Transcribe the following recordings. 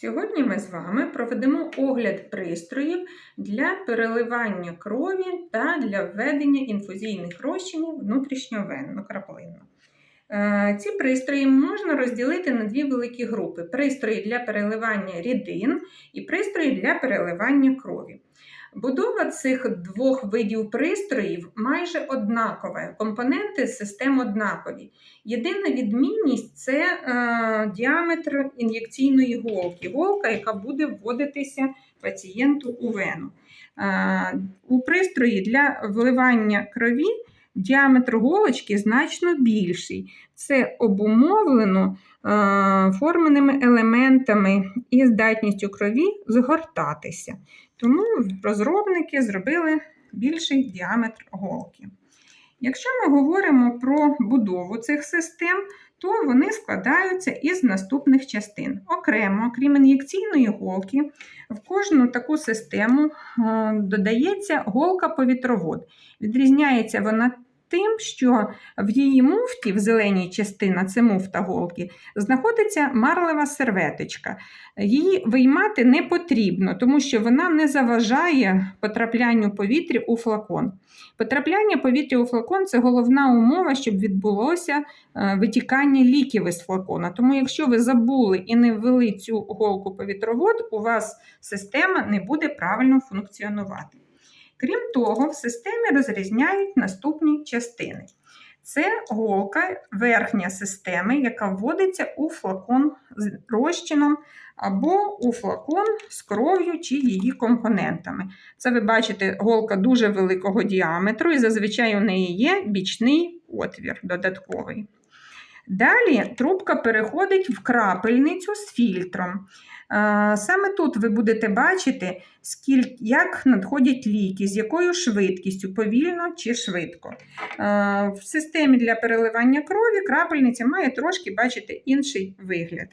Сьогодні ми з вами проведемо огляд пристроїв для переливання крові та для введення інфузійних розчинів внутрішньовенно краплинно. Е, Ці пристрої можна розділити на дві великі групи: пристрої для переливання рідин і пристрої для переливання крові. Будова цих двох видів пристроїв майже однакова, компоненти систем однакові. Єдина відмінність це е, діаметр ін'єкційної голки, голка, яка буде вводитися пацієнту у вену. Е, у пристрої для вливання крові діаметр голочки значно більший. Це обумовлено форменими елементами і здатністю крові згортатися. Тому розробники зробили більший діаметр голки. Якщо ми говоримо про будову цих систем, то вони складаються із наступних частин. Окремо, крім ін'єкційної голки, в кожну таку систему е, додається голка-повітровод. Відрізняється вона тим, що в її муфті, в зеленій частині, це муфта голки, знаходиться марлева серветочка. Її виймати не потрібно, тому що вона не заважає потраплянню повітря у флакон. Потрапляння повітря у флакон це головна умова, щоб відбулося е, витікання ліків із флакона. Тому, якщо ви забули і не ввели цю голку повітровод, у вас система не буде правильно функціонувати. Крім того, в системі розрізняють наступні частини. Це голка верхня системи, яка вводиться у флакон з розчином або у флакон з кров'ю чи її компонентами. Це ви бачите, голка дуже великого діаметру, і зазвичай у неї є бічний отвір додатковий. Далі трубка переходить в крапельницю з фільтром. Саме тут ви будете бачити, як надходять ліки, з якою швидкістю, повільно чи швидко. В системі для переливання крові крапельниця має трошки бачите, інший вигляд.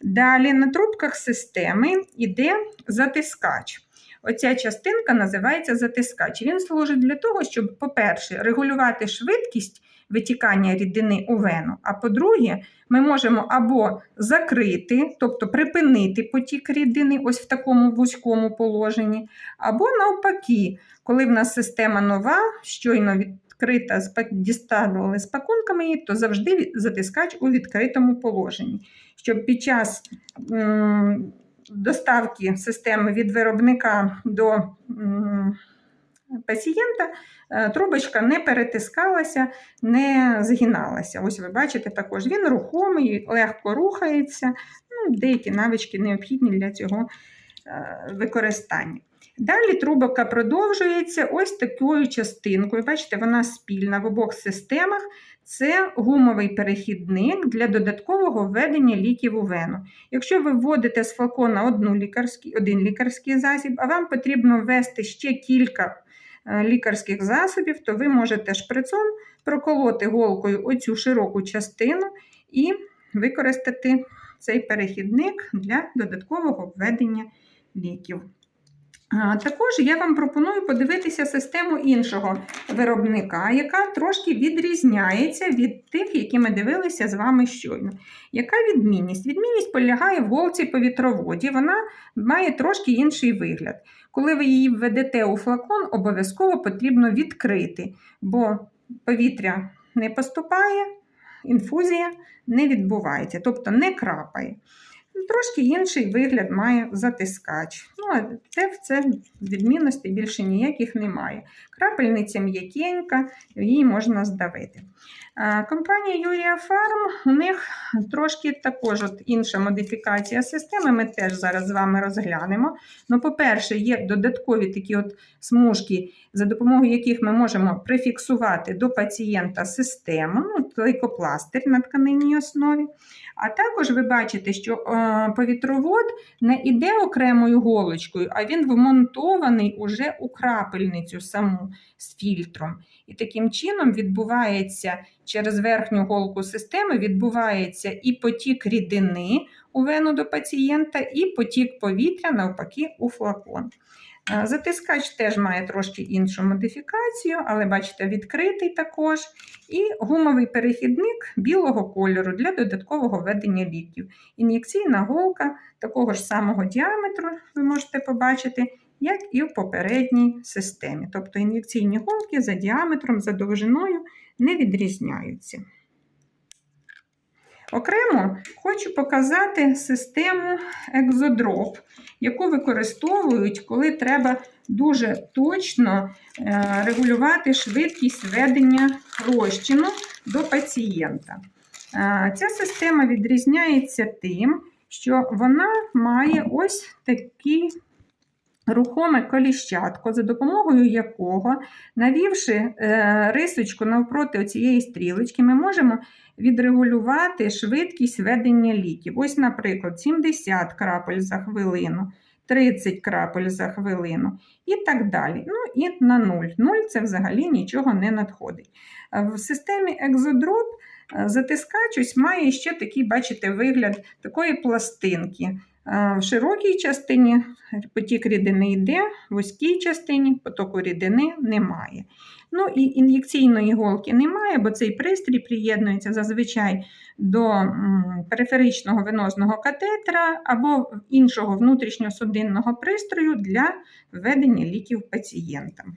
Далі на трубках системи йде затискач. Оця частинка називається затискач. Він служить для того, щоб, по-перше, регулювати швидкість витікання рідини у вену. А по-друге, ми можемо або закрити, тобто припинити потік рідини ось в такому вузькому положенні, або навпаки, коли в нас система нова, щойно відкрита, діставили з пакунками її, то завжди затискач у відкритому положенні. Щоб під час доставки системи від виробника до пацієнта Е, трубочка не перетискалася, не згиналася. Ось ви бачите, також він рухомий, легко рухається. Ну, Деякі навички необхідні для цього е, використання. Далі трубка продовжується ось такою частинкою. Бачите, вона спільна в обох системах. Це гумовий перехідник для додаткового введення ліків у вену. Якщо ви вводите з флакона одну лікарський, один лікарський засіб, а вам потрібно ввести ще кілька Е, лікарських засобів, то ви можете шприцом проколоти голкою оцю широку частину і використати цей перехідник для додаткового введення ліків. Також я вам пропоную подивитися систему іншого виробника, яка трошки відрізняється від тих, які ми дивилися з вами щойно. Яка відмінність? Відмінність полягає в голці повітроводі, вона має трошки інший вигляд. Коли ви її введете у флакон, обов'язково потрібно відкрити, бо повітря не поступає, інфузія не відбувається, тобто не крапає. Трошки інший вигляд має затискач. Ну, те в це відмінностей більше ніяких немає. Крапельниця м'якенька, її можна здавити. Компанія Юрія Фарм, у них трошки також от інша модифікація системи. Ми теж зараз з вами розглянемо. Ну, По-перше, є додаткові такі от смужки, за допомогою яких ми можемо прифіксувати до пацієнта систему, ну, лейкопластир на тканинній основі. А також ви бачите, що е, повітровод не йде окремою голочкою, а він вмонтований уже у крапельницю саму з фільтром. І таким чином відбувається через верхню голку системи відбувається і потік рідини у вену до пацієнта, і потік повітря, навпаки, у флакон. Е, Затискач теж має трошки іншу модифікацію, але бачите, відкритий також. І гумовий перехідник білого кольору для додаткового введення ліків. Ін'єкційна голка такого ж самого діаметру, ви можете побачити, як і в попередній системі. Тобто ін'єкційні голки за діаметром, за довжиною не відрізняються. Окремо хочу показати систему екзодроп, яку використовують, коли треба дуже точно е, регулювати швидкість введення розчину до пацієнта. Е, Ця система відрізняється тим, що вона має ось такий рухоме коліщатко, за допомогою якого, навівши е, рисочку навпроти цієї стрілочки, ми можемо відрегулювати швидкість ведення ліків. Ось, наприклад, 70 крапель за хвилину, 30 крапель за хвилину і так далі. Ну і на 0. 0 це взагалі нічого не надходить. Е, В системі екзодроп затискач ось має ще такий, бачите, вигляд такої пластинки. Е, В широкій частині потік рідини йде, в вузькій частині потоку рідини немає. Ну і ін'єкційної голки немає, бо цей пристрій приєднується зазвичай до периферичного венозного катетера або іншого внутрішньосудинного пристрою для введення ліків пацієнтам.